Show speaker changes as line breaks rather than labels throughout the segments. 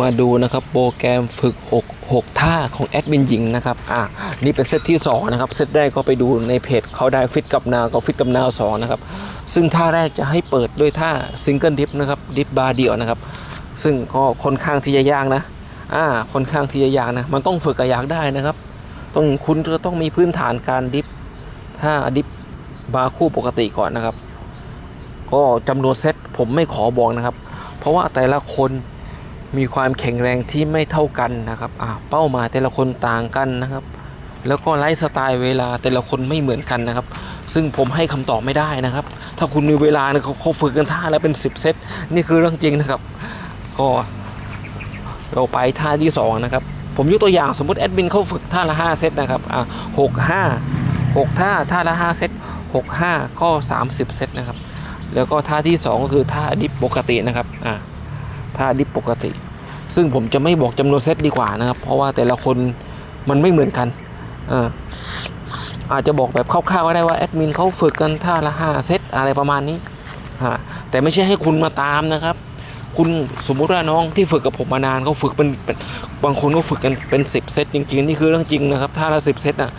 มาดูนะครับโปรแกรมฝึก 6 6 ท่าของแอดมินหญิงนะครับอะนี่เป็นเซตที่ 2 นะครับ เซตแรกก็ไปดูในเพจเขาได้ฟิตกับนาวก็ฟิตกับนาว2นะครับ ซึ่งท่าแรกจะให้เปิดด้วยท่าซิงเกิลดิฟนะครับดิฟบาร์เดียวนะครับ ซึ่งก็ค่อนข้างที่จะยากนะอ่าค่อนข้างที่จะยากนะมันต้องฝึกกับยากได้นะครับต้องคุณจะต้องมีพื้นฐานการดิฟท่าดิฟบาร์คู่ปกติก่อนนะครับ ก็จำนวนเซตผมไม่ขอบอกนะครับ เพราะว่าแต่ละคน มีความแข็งแรงที่ไม่เท่ากันนะครับอ่าเป้าหมายแต่ละคนต่างกันนะครับ แล้วก็ไลฟ์สไตล์เวลาแต่ละคนไม่เหมือนกันนะครับ ซึ่งผมให้คำตอบไม่ได้นะครับ ถ้าคุณมีเวลาเนี่ยเขาฝึกกันท่าแล้วเป็น 10 เซตนี่คือเรื่องจริงนะครับ ก็เราไปท่าที่ 2 นะครับ ผมยกตัวอย่างสมมติแอดมินเขาฝึกท่าละ 5 เซตนะครับอ่าหกห้าหกท่าท่าละ 5 เซตหกห้าก็ 30 เซตนะครับ แล้วก็ท่าที่ 2 ก็คือท่าดิฟปกตินะครับอ่า ท่าดิฟปกติ ซึ่งผมจะไม่บอกจำนวนเซตดีกว่านะครับ เพราะว่าแต่ละคนมันไม่เหมือนกันอาอาจจะบอกแบบคร่าวๆก็ได้ว่าแอดมินเขาฝึกกันท่าละ5เซตอะไรประมาณนี้แต่ไม่ใช่ให้คุณมาตามนะครับ คุณสมมุติว่าน้องที่ฝึกกับผมมานานเขาฝึกเป็นปนบางคนก็ฝึกกันเป็น10เซตจริงๆนี่คือเรื่องจริงนะครับท่าละ10เซตอะ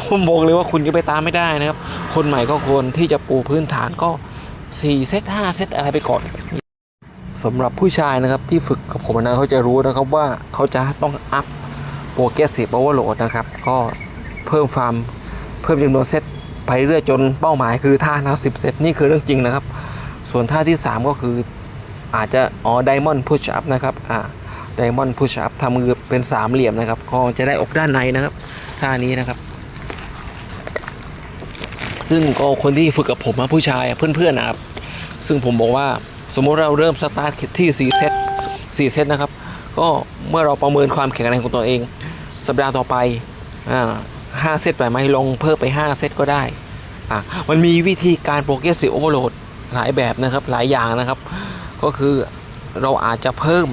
ผมบอกเลยว่าคุณจะไปตามไม่ได้นะครับ คนใหม่ก็ควรที่จะปูพื้นฐานก็4เซต5เซตอะไรไปก่อน สำหรับผู้ชายนะครับที่ฝึกกับผมนะเขาจะรู้นะครับว่าเขาจะต้องอัพโปรเกรสซีฟโอเวอร์โหลดนะครับ ก็เพิ่มฟาร์มเพิ่มจำนวนเซตไปเรื่อยจนเป้าหมายคือท่าละ10เซตนี่คือเรื่องจริงนะครับ ส่วนท่าที่ 3 ก็คืออาจจะอ๋อไดมอนด์พุชอัพนะครับอ่าไดมอนด์พุชอัพทำมือเป็นสามเหลี่ยมนะครับ ก็จะได้อกด้านในนะครับ ท่านี้นะครับ ซึ่งก็คนที่ฝึกกับผมอะผู้ชายเพื่อนๆนะครับ ซึ่งผมบอกว่า สมมติเราเริ่มสตาร์ทที่4เซต4เซตนะครับ ก็เมื่อเราประเมินความแข็งแรงของตัวเอง สัปดาห์ต่อไปอ่าห้าเซตไปไหมลงเพิ่มไป 5 เซตก็ได้อะมันมีวิธีการโปรเกรสซีฟโอเวอร์โหลดหลายแบบนะครับหลายอย่างนะครับ ก็คือเราอาจจะเพิ่ม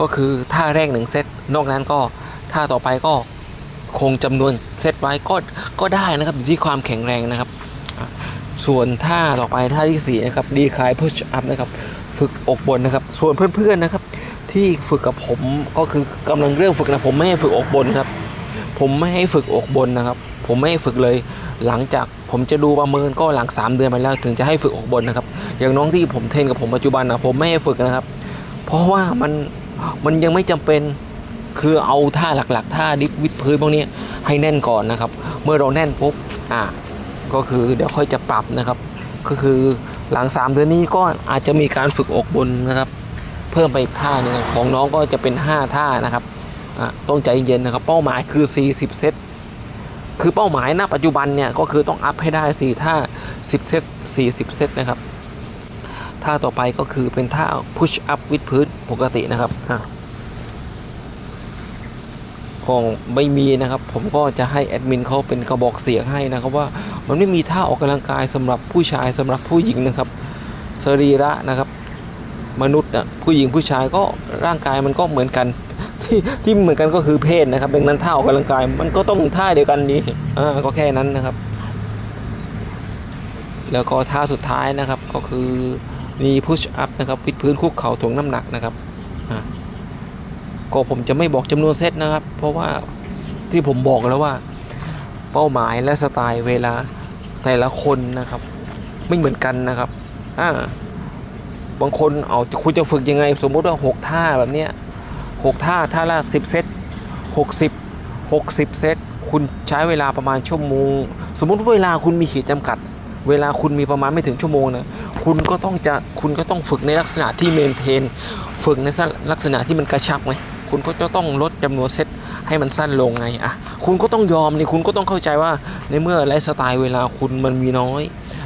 ก็คือท่าแรก1เซตนอกนั้นก็ท่าต่อไปก็คงจำนวนเซตไว้ก็ก็ได้นะครับอยู่ที่ความแข็งแรงนะครับ ส่วนท่าต่อไปท่าที่4นะครับดีคลายพุชอัพนะครับ ฝึกอกบนนะครับ ส่วนเพื่อนๆนะครับ ที่ฝึกกับผมก็คือกำลังเริ่มฝึกนะผมไม่ให้ฝึกอกบนครับ ผมไม่ให้ฝึกอกบนนะครับ ผมไม่ให้ฝึกเลย หลังจากผมจะดูประเมินก็หลัง 3 เดือนไปแล้ว ถึงจะให้ฝึกอกบนนะครับ อย่างน้องที่ผมเทรนกับผมปัจจุบันนะผมไม่ให้ฝึกนะครับ เพราะว่ามันมันยังไม่จำเป็นคือเอาท่าหลักๆท่าดิฟวิดพื้นพวกนี้ให้แน่นก่อนนะครับ เมื่อเราแน่นปุ๊บอะ ก็คือเดี๋ยวค่อยจะปรับนะครับ ก็คือหลัง 3 เดือนนี้ก็อาจจะมีการฝึกอกบนนะครับ เพิ่มไปอีกท่าหนึงของน้องก็จะเป็น 5 ท่านะครับต้องใจเย็นนะครับ เป้าหมายคือ 40 เซตคือเป้าหมายณปัจจุบันเนี่ยก็คือต้องอัพให้ได้ 4 ท่า 10 เซต 40 เซตนะครับท่าต่อไปก็คือเป็นท่า push up วิดพื้นปกตินะครับ อะคงไม่มีนะครับ ผมก็จะให้แอดมินเขาเป็นกระบอกเสียงให้นะครับว่ามันไม่มีท่าออกกำลังกายสำหรับผู้ชายสำหรับผู้หญิงนะครับสรีระนะครับ มนุษย์นะผู้หญิงผู้ชายก็ร่างกายมันก็เหมือนกัน ที่ที่เหมือนกันก็คือเพศนะครับดังนั้นท่าออกกำลังกายมันก็ต้องท่าเดียวกันนี้อ่าก็แค่นั้นนะครับ แล้วก็ท่าสุดท้ายนะครับก็คือมีพุชอัพนะครับวิดพื้นคุกเข่าถ่วงน้ำหนักนะครับอ่า ก็ผมจะไม่บอกจำนวนเซตนะครับ เพราะว่าที่ผมบอกแล้วว่า เป้าหมายและสไตล์เวลาแต่ละคนนะครับ ไม่เหมือนกันนะครับอ่าบางคนเอาคุณจะฝึกยังไง สมมุติว่า 6 ท่าแบบเนี้ยหกท่าท่าละ10 เซต60 60 เซตคุณใช้เวลาประมาณชั่วโมง สมมุติเวลาคุณมีขีดจำกัด เวลาคุณมีประมาณไม่ถึงชั่วโมงนะคุณก็ต้องจะคุณก็ต้องฝึกในลักษณะที่เมนเทน ฝึกในลักษณะที่มันกระชับไง คุณก็จะต้องลดจำนวนเซตให้มันสั้นลงไงอะคุณก็ต้องยอมนี่คุณก็ต้องเข้าใจว่าในเมื่อไลฟ์สไตล์เวลาคุณมันมีน้อย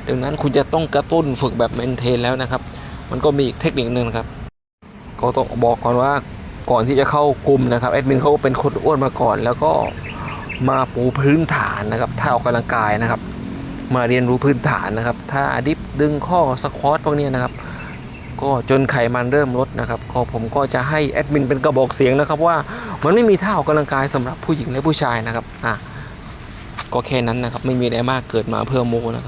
ดังนั้นคุณจะต้องกระตุ้นฝึกแบบเมนเทนแล้วนะครับ มันก็มีอีกเทคนิคหนึ่งครับ ก็ต้องบอกก่อนว่าก่อนที่จะเข้ากลุ่มนะครับแอดมินเขาก็เป็นคนอ้วนมาก่อน แล้วก็มาปูพื้นฐานนะครับท่าออกกำลังกายนะครับ มาเรียนรู้พื้นฐานนะครับท่าดิฟดึงข้อสควอตพวกเนี้ยนะครับ ก็จนไขมันเริ่มลดนะครับก็ผมก็จะให้แอดมินเป็นกระบอกเสียงนะครับว่ามันไม่มีท่าออกกำลังกายสำหรับผู้หญิงและผู้ชายนะครับอะก็แค่นั้นนะครับไม่มีอะไรมากเกิดมาเพื่อโมนะครับ